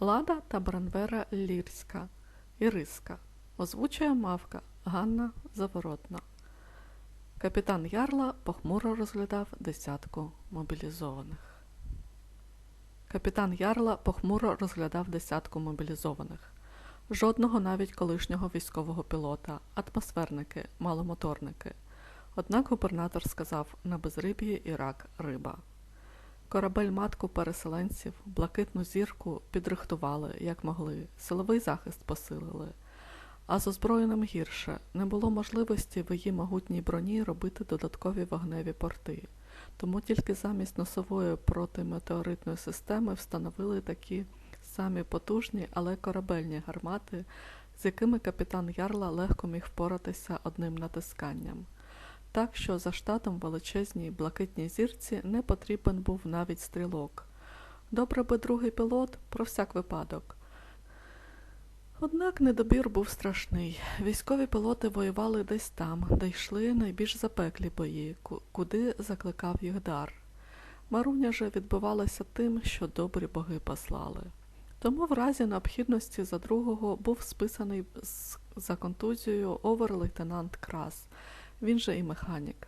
Лада та Бранвера Лірська. Іриска. Озвучує мавка Ганна Заворотна. Капітан Ярла похмуро розглядав десятку мобілізованих. Капітан Ярла похмуро розглядав десятку мобілізованих. Жодного навіть колишнього військового пілота, атмосферники, маломоторники. Однак губернатор сказав на безриб'ї і рак риба. Корабель матку переселенців, блакитну зірку підрихтували, як могли, силовий захист посилили. А з озброєним гірше не було можливості в її могутній броні робити додаткові вогневі порти. Тому тільки замість носової протиметеоритної системи встановили такі самі потужні, але корабельні гармати, з якими капітан Ярла легко міг впоратися одним натисканням. Так що за штатом величезній блакитній зірці не потрібен був навіть стрілок. Добре би другий пілот про всяк випадок. Однак недобір був страшний. Військові пілоти воювали десь там, де йшли найбільш запеклі бої, куди закликав їх дар. Маруня же відбувалася тим, що добрі боги послали. Тому в разі необхідності за другого був списаний за контузією овер-лейтенант Крас, він же і механік.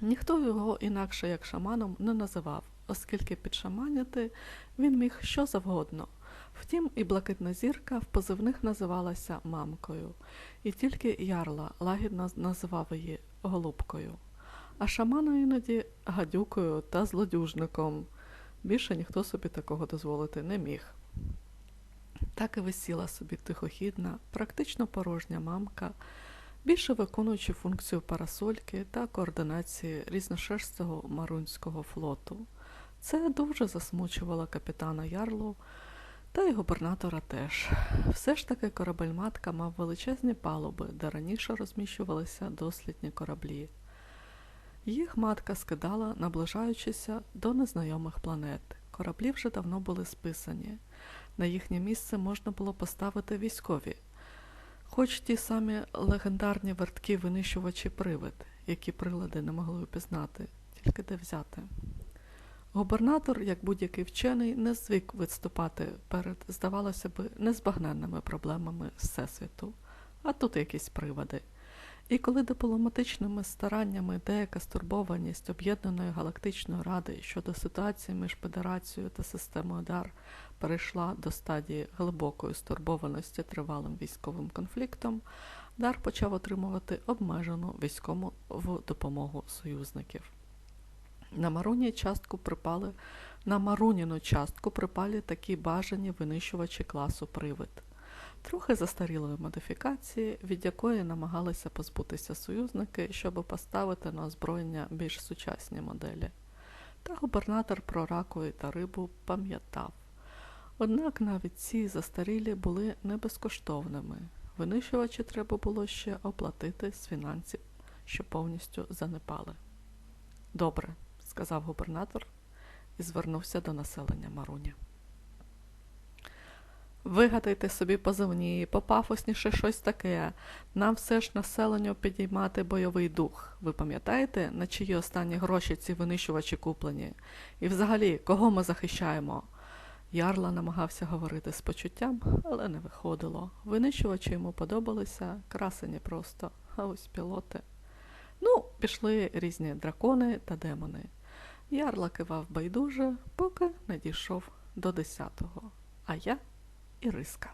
Ніхто його інакше як шаманом не називав, оскільки підшаманяти він міг що завгодно. Втім, і блакитна зірка в позивних називалася мамкою, і тільки ярла лагідно називав її голубкою, а шамана іноді гадюкою та злодюжником. Більше ніхто собі такого дозволити не міг. Так і висіла собі тихохідна, практично порожня мамка, більше виконуючи функцію парасольки та координації різношерстого марунського флоту. Це дуже засмучувало капітана Ярлу, та й губернатора теж. Все ж таки корабель-матка мав величезні палуби, де раніше розміщувалися дослідні кораблі. Їх матка скидала, наближаючися до незнайомих планет. Кораблі вже давно були списані. На їхнє місце можна було поставити військові, хоч ті самі легендарні вертки винищувачі привид, які прилади не могли упізнати, тільки де взяти. Губернатор, як будь-який вчений, не звик виступати перед, здавалося б, незбагненними проблемами Всесвіту, а тут якісь приводи. І коли дипломатичними стараннями деяка стурбованість Об'єднаної галактичної ради щодо ситуації між Федерацією та системою дар перейшла до стадії глибокої стурбованості тривалим військовим конфліктом, дар почав отримувати обмежену військову допомогу союзників. На Маруні частку припали на Маруніну частку припали такі бажані винищувачі класу привид, трохи застарілої модифікації, від якої намагалися позбутися союзники, щоб поставити на озброєння більш сучасні моделі. Та губернатор про ракові та рибу пам'ятав. Однак навіть ці застарілі були не безкоштовними. Винищувачі треба було ще оплатити з фінансів, що повністю занепали. Добре, сказав губернатор і звернувся до населення Маруні. Вигадайте собі позивні, попафосніше щось таке. Нам все ж населенню підіймати бойовий дух. Ви пам'ятаєте, на чиї останні гроші ці винищувачі куплені? І взагалі, кого ми захищаємо? Ярла намагався говорити з почуттям, але не виходило. Винищувачі йому подобалися, красені просто, а ось пілоти. Ну, пішли різні дракони та демони. Ярла кивав байдуже, поки не дійшов до десятого, а я Іриска.